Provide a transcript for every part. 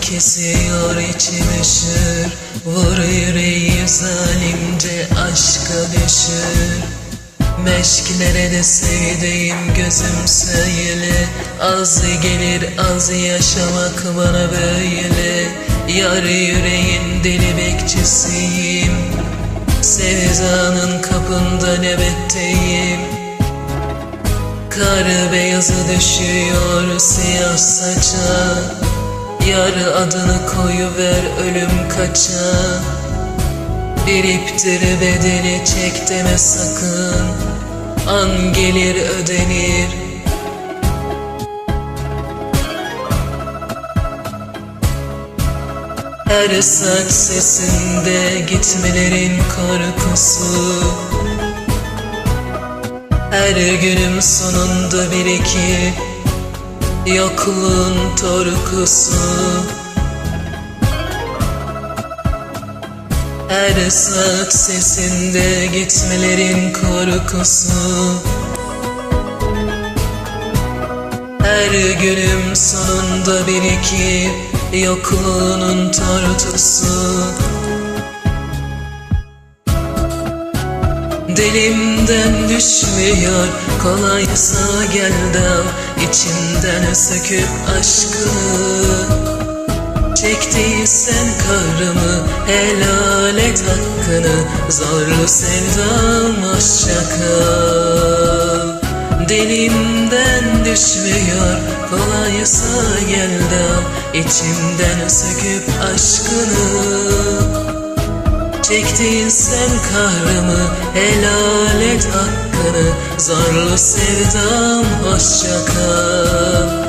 kesiyor içim üşür Vur yüreği zalimce aşka düşür Meşklere de sevdiğim gözüm söyle. Az gelir az yaşamak bana böyle. Yar yüreğin deli bekçisiyim. Sevdanın kapında nöbetteyim. Kar beyazı düşüyor siyah saça. Yar adını koyuver ölüm kaça. Bir iptir bedeli çek deme sakın. An gelir ödenir. Her saat sesinde gitmelerin korkusu Her günüm sonunda bir iki. Yokluğun torkusu. Her saat sesinde gitmelerin korkusu. Her günüm sonunda bir iki. Yokluğunun tortusu Dilimden düşmüyor kolaysa gel de al. İçimden söküp aşkını Çektiysen kahrımı helal et hakkını. Zorlu sevdam hoşça kal Dilimden düşmüyor kolaysa gel de al. İçimden söküp aşkını Çektiysen kahrımı helal et hakkını Zorlu sevdam hoşça kal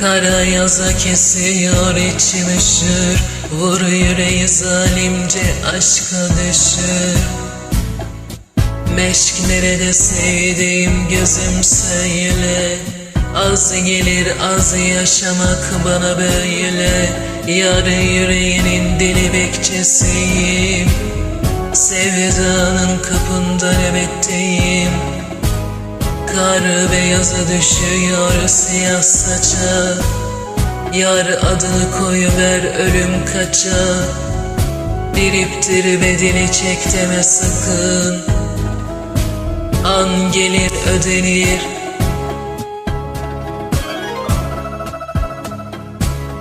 Kara yaza kesiyor içim üşür. Vur yüreği zalimce aşka düşür. Meşklere de sevdiğim gözüm söyle. Az gelir az yaşamak bana böyle. Yar yüreğinin deli bekçisiyim Sevdanın kapında nöbetteyim Kar beyazı düşüyor siyah saça. Yar adını koyuver ölüm kaça. Bir iptir çek deme sakın. An gelir ödenir.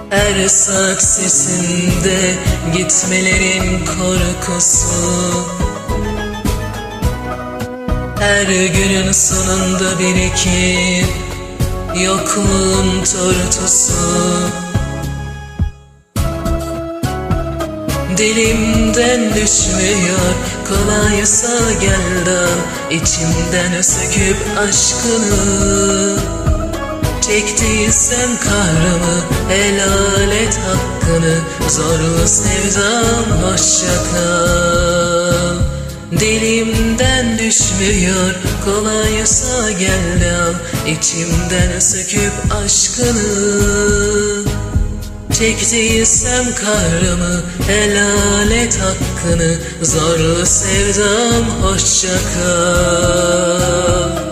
Her saat sesinde gitmelerin korkusu her günün sonunda birikir Yokluğun tortusu. Dilimden düşmüyor Kolaysa gel de al içimden söküp aşkını Çektiysen kahrımı helal et hakkını. Zorlu sevdam hoşça kal Dilimden düşmüyor kolaysa gel al. İçimden söküp aşkını. Çektiysem kahrımı helal et hakkını. Zorlu sevdam hoşça kal